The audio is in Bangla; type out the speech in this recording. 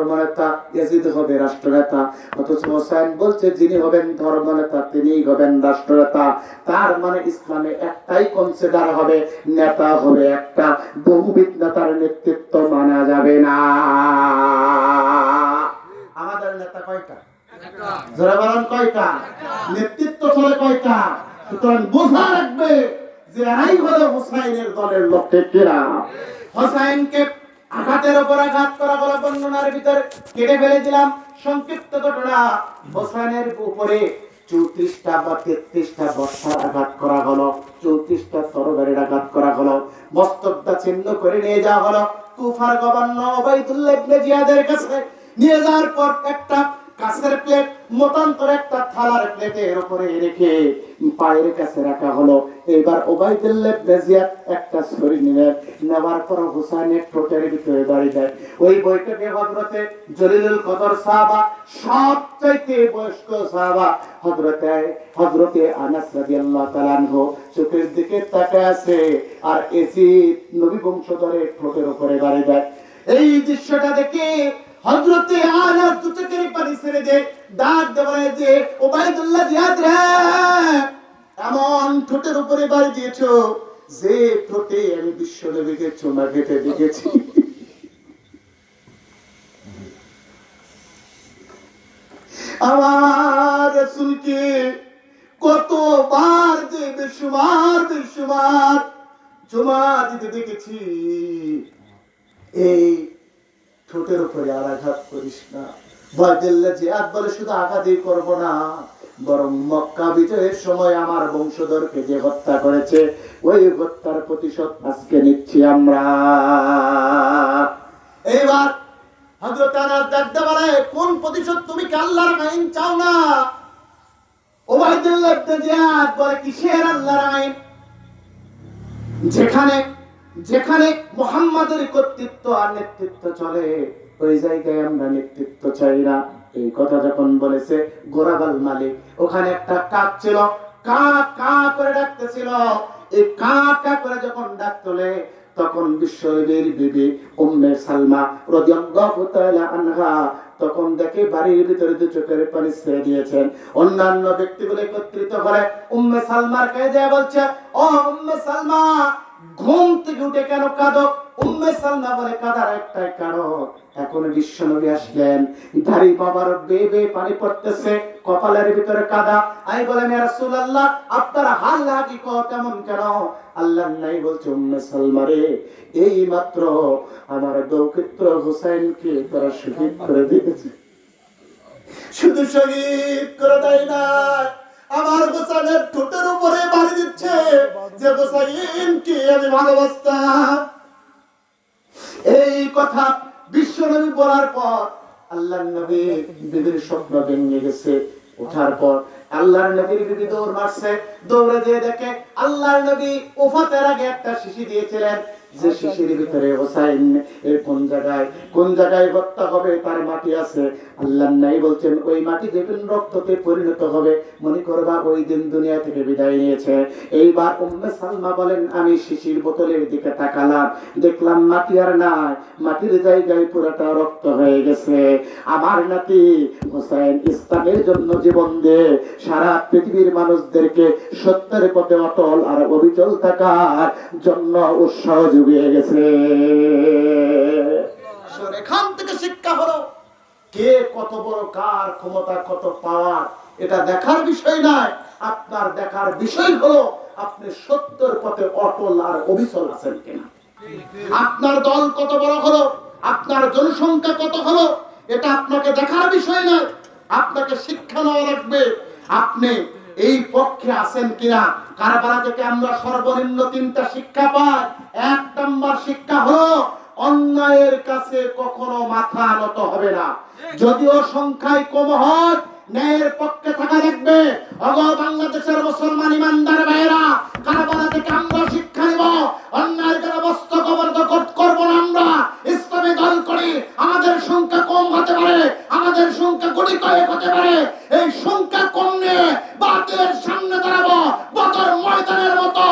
ধর্মনেতা, ইয়াজিদ হবে রাষ্ট্রনেতা। অথচ হোসেন বলছে, যিনি হবেন ধর্মনেতা তিনি হবেন রাষ্ট্রনেতা। তার মানে ইসলামে একটাই কনসিডার হবে, নেতা হবে একটা। বহুবিধ নেতার নেতৃত্ব মানা যাবে না। আমাদের নেতা কয়টা? বলেন কয়টা? নেতৃত্ব চলে কয়টা? সুতরাং বোঝা রাখবে যে আই হলো হুসাইনের দলের লক্ষ্যে কেরা হুসাইনকে আঘাতের উপর আঘাত করা বলা বর্ণনার ভিতরে কেটে ফেলেছিলাম। সংক্ষিপ্ত ঘটনা। হোসেনের উপরে চৌত্রিশটা বা তেত্রিশটা বর্ষার আঘাত করা হলো, চৌত্রিশটা তরবারির আঘাত করা হলো। মস্তকটা ছিন্ন করে নিয়ে যাওয়া হলো। তুফার গভর্নর ওবাইদুল্লাহ ইবনে জিয়াদের কাছে। নিয়ে যাওয়ার পর একটা কাছের প্লেট মতান্তর একটা থালার প্লেটের উপরে রেখে পায়ের কাছে রাখা হলো। এবার ওবাইদুল্লাহ একটা ছড়ি পর ঠোঁটের ভিতরে দাঁড়িয়ে ওই বইটাকে হজরতে জলিলুল কদর সাহাবা, সবচাইতে বয়স্ক সাহাবা হজরতে হজরতে আনাস চোখের দিকে তাকায় আছে আর এসি নবী বংশধরের ঠোঁটের উপরে দাঁড়িয়ে দেয়। এই দৃশ্যটা দেখে আনাস দু চোখের পানি ছেড়ে দে, ডাক দেওয়া যে ওবাইদুল্লাহ জিয়াদ রে, এমন ঠোঁটের উপরে বাড়ি দিয়েছ যে ঠোঁটে আমি বিশ্ব নবীকে চুমা খেতে দেখেছি। আমার রসুলকে কতবার যে বেশুমার বেশুমার চুমা দিতে দেখেছি। এই ঠোঁটের উপরে আর আঘাত করিস না। যে একবারে শুধু আঘাতই করব না, বরং মক্কা বিজয়ের সময় আমার বংশধরকে যে হত্যা করেছে, ওই হত্যার প্রতিশোধ আজকে নিচ্ছি আমরা। এবার হযরত আনাস ডাকতে বলে, কোন প্রতিশোধ তুমি আল্লাহর আইন চাও না? ওবাইদুল্লাহ বলে, কিসের আল্লাহর আইন? যেখানে যেখানে মোহাম্মদের কর্তৃত্ব আর নেতৃত্ব চলে, ওই জায়গায় আমরা নেতৃত্ব চাই না। এই কথা যখন বলেছে গোরাবাল মালিক, ওখানে একটা কাক ছিল, কা কা করে ডাকতেছিল। এই কা কা করে যখন তখন বিবি উম্মে সালমা তাআলা আনহা তখন দেখে বাড়ির ভিতরে দু চোখের পানি ছেড়ে দিয়েছেন। অন্যান্য ব্যক্তিগুলো একত্রিত করে উম্মে সালমার কাছে যায় বলছে, ও উম্মে সালমা ঘুম থেকে উঠে কেন কাঁদো? উম্মে সালমা বলে, কাদার একটাই এখন আসলেন। দাড়ি বাবার বেবে পানি পড়তেছে, কপালের ভিতরে কাদা। আমি আপনার হাল লাগি তেমন কেন? আল্লাহ নাই বলছে, উম্মে সালমা রে, এই মাত্র আমার দৌকিত্র হুসাইনকে তারা শহীদ করে দিয়েছে। শুধু শহীদ করে দেয় না আমার গোসাইনের ঠোঁটের উপরে যে গোসাইন কি আমি ভালোবাসতাম। এই কথা বিশ্ব বিশ্বনবী বলার পর আল্লাহর নবী বিবির স্বপ্ন ভেঙে গেছে ওঠার পর। আল্লাহর নবীর বিবি দৌড় মারছে, দৌড়ে দিয়ে দেখে আল্লাহর নবী ওফাতের আগে একটা শিশি দিয়েছিলেন। যে শিশির ভিতরে হোসাইন, এর কোন জায়গায়? কোন জায়গায় হত্যা হবে? তার মাটি আছে। আল্লাহ নাই বলছেন, ওই মাটি যেদিন রক্ততে পরিণত হবে, মনে করবা ওই দিন দুনিয়া থেকে বিদায় নিয়েছে। এইবার উম্মে সালমা বলেন, আমি শিশির বোতলের দিকে তাকালাম। দেখলাম মাটি আর নাই। মাটির জায়গায় পুরোটা রক্ত হয়ে গেছে। আমার নাতি হোসাইন ইসলামের জন্য জীবন দিয়ে সারা পৃথিবীর মানুষদেরকে সত্যের পথে অটল আর অবিচল থাকার জন্য উৎসাহ জুগিয়ে গেছে। এখান থেকে শিক্ষা হলো, কে কত বড় কার ক্ষমতা, কত পাওয়ার, এটা দেখার বিষয় নয় আপনার দেখার বিষয় হলো, আপনি সত্যের পথে অটল আর অবিচল আছেন কিনা। আপনার দল কত বড় হলো, আপনার জনসংখ্যা কত হলো, এটা আপনাকে দেখার বিষয় নয় আপনাকে শিক্ষা নেওয়া লাগবে। আপনি এই পক্ষে আছেন কিনা? কারবারা থেকে আমরা সর্বনিম্ন তিনটা শিক্ষা পাই? এক নম্বর শিক্ষা হলো, অন্যায়ের কাছে কখনো মাথা নত হবে না। যদিও সংখ্যায় কম হয়, ন্যায়ের পক্ষে থাকা দেখবে অগ বাংলাদেশের মুসলমান ইমানদার ভাইয়েরা কারবারা থেকে আমরা শিক্ষা নিব অন্যায় যারা বস্ত্র কবর করব না আমরা। ইসলামে দল করি আমাদের সংখ্যা কম হতে পারে। আমাদের সংখ্যা কোটি কয়েক হতে পারে। এই সংখ্যা কমলে বাতিলের সামনে দাঁড়াবো বদর ময়দানের মতো।